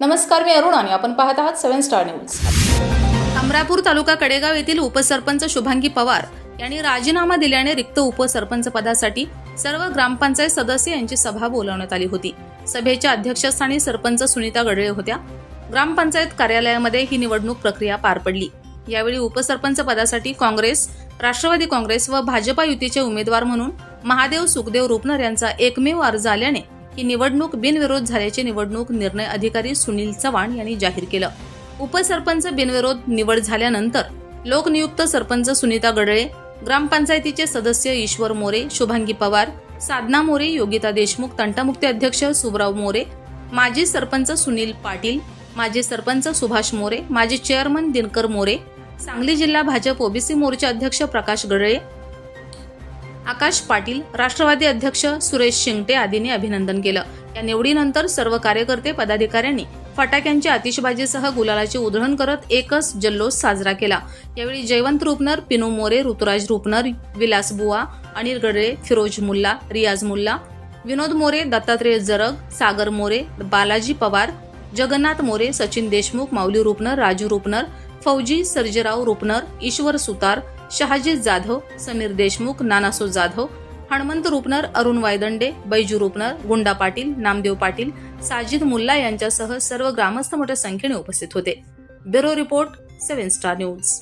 नमस्कार मी अरुण आणि आपण पाहत आहात seven star news. Amrapur taluka Kadegaon येथील उपसरपंच शुभांगी पवार यांनी राजीनामा दिल्याने रिक्त उपसरपंच पदासाठी सर्व ग्रामपंचायत सदस्य यांची सभा बोलावण्यात आली होती. सभेच्या अध्यक्षस्थानी सरपंच सुनीता गडळे होत्या. ग्रामपंचायत कार्यालयामध्ये ही निवडणूक प्रक्रिया पार पडली. यावेळी उपसरपंच पदासाठी काँग्रेस राष्ट्रवादी काँग्रेस व भाजपा युतीचे उमेदवार म्हणून महादेव सुखदेव रुपनर यांचा एकमेव अर्ज आल्याने ही निवडणूक बिनविरोध झाल्याचे निवडणूक निर्णय अधिकारी सुनील चव्हाण यांनी जाहीर केलं. उपसरपंच बिनविरोध निवड झाल्यानंतर लोकनियुक्त सरपंच सुनीता गडळे ग्रामपंचायतीचे सदस्य ईश्वर मोरे शुभांगी पवार साधना मोरे योगिता देशमुख तंटामुक्ती अध्यक्ष सुबराव मोरे माजी सरपंच सुनील पाटील माजी सरपंच सुभाष मोरे माजी चेअरमन दिनकर मोरे सांगली जिल्हा भाजप ओबीसी मोर्चा अध्यक्ष प्रकाश गडळे आकाश पाटील राष्ट्रवादी अध्यक्ष सुरेश शिंगटे आदींनी अभिनंदन केलं. या निवडीनंतर सर्व कार्यकर्ते पदाधिकाऱ्यांनी फटाक्यांची आतिषबाजीसह गुलालाची उधळण करत एकच जल्लोष साजरा केला. यावेळी जयवंत रुपनर पिनू मोरे ऋतुराज रुपनर विलास बुवा अनिल गडळे फिरोज मुल्ला रियाज मुल्ला विनोद मोरे दत्तात्रेय जरग सागर मोरे बालाजी पवार जगन्नाथ मोरे सचिन देशमुख माऊली रुपनर राजू रुपनर फौजी सर्जेराव रुपनर ईश्वर सुतार शहाजी जाधव समीर देशमुख नानासो जाधव हणमंत रुपनर अरुण वायदंडे बैजू रुपनर गुंडा पाटील नामदेव पाटील साजिद मुल्ला यांच्यासह सर्व ग्रामस्थ मोठ्या संख्येने उपस्थित होते. Bureau report seven star news.